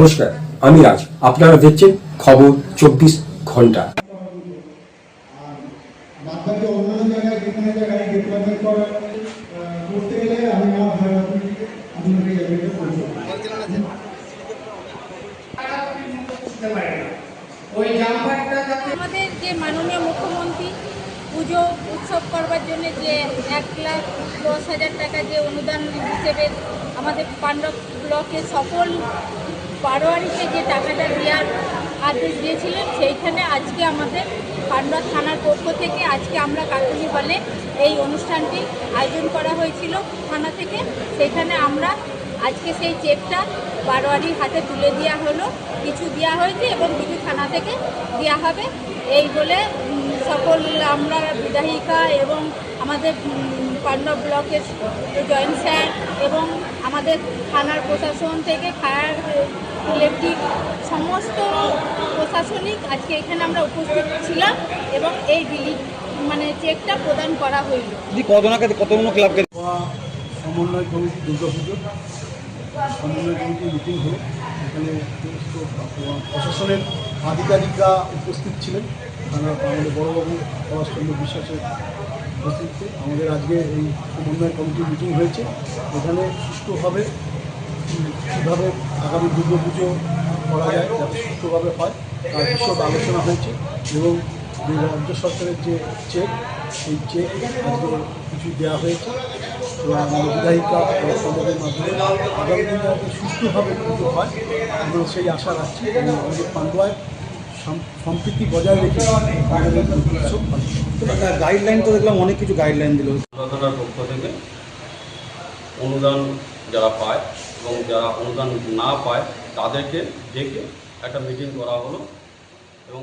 নমস্কার আমি রাজ আপনারা দেখছেন খবর চব্বিশ ঘণ্টা। আমাদের যে মাননীয় মুখ্যমন্ত্রী পুজো উৎসব করবার জন্য যে এক লাখ দশ হাজার টাকা যে অনুদান হিসেবে আমাদের পাণ্ডব ব্লকে সকল বারোয়ারিতে যে টাকাটা দেওয়ার আদেশ দিয়েছিলেন, সেইখানে আজকে আমাদের পাণ্ডব থানার পক্ষ থেকে আজকে আমরা কাকুলি হলে এই অনুষ্ঠানটি আয়োজন করা হয়েছিল থানা থেকে। সেখানে আমরা আজকে সেই চেকটা বারোয়ারির হাতে তুলে দেওয়া হলো। কিছু দেওয়া হয়েছে এবং কিছু থানা থেকে দেওয়া হবে। এই বলে সকল আমরা বিধায়িকা এবং আমাদের উম, পাণ্ডব ব্লকের জয়েন্ট স্যার এবং আমাদের থানার প্রশাসন থেকে ফায়ার ইলেকট্রিক সমস্ত প্রশাসনিক আজকে এখানে আমরা উপস্থিত ছিলাম এবং এই বিলি মানে চেকটা প্রদান করা হইল। দিদি কতজনকে কতগুলো ক্লাবকে সমন্বয় কমিটি দুর্গাপুজো সমন্বয় কমিটি মিটিং হলো। এখানে সমস্ত প্রশাসনের আধিকারিকরা উপস্থিত ছিলেন। আমাদের বড়বাবু পলাশচন্দ্র বিশ্বাসের উপস্থিতিতে আমাদের আজকে এই সমন্বয় কমিটি মিটিং হয়েছে। এখানে সুষ্ঠুভাবে কীভাবে আগামী দুর্গা পুজো করা যায়, যাতে সুষ্ঠুভাবে হয়, তার বিশদ আলোচনা হয়েছে এবং রাজ্য সরকারের যে চেক সেই চেক আজকে কিছু দেওয়া হয়েছে। আমাদের বিধায়িকা সমাজের মাধ্যমে আগামী দিনে সুষ্ঠুভাবে পুজো হয়, আমরা সেই আশা রাখছি। এবং আমাদের পান্ডুয়ায় সম্প্রীতি বজায় রেখে গাইডলাইন তো দেখলাম, অনেক কিছু গাইডলাইন দিল। থানার পক্ষ থেকে অনুদান যারা পায় এবং যারা অনুদান না পায়, তাদেরকে ডেকে একটা মিটিং করা হলো এবং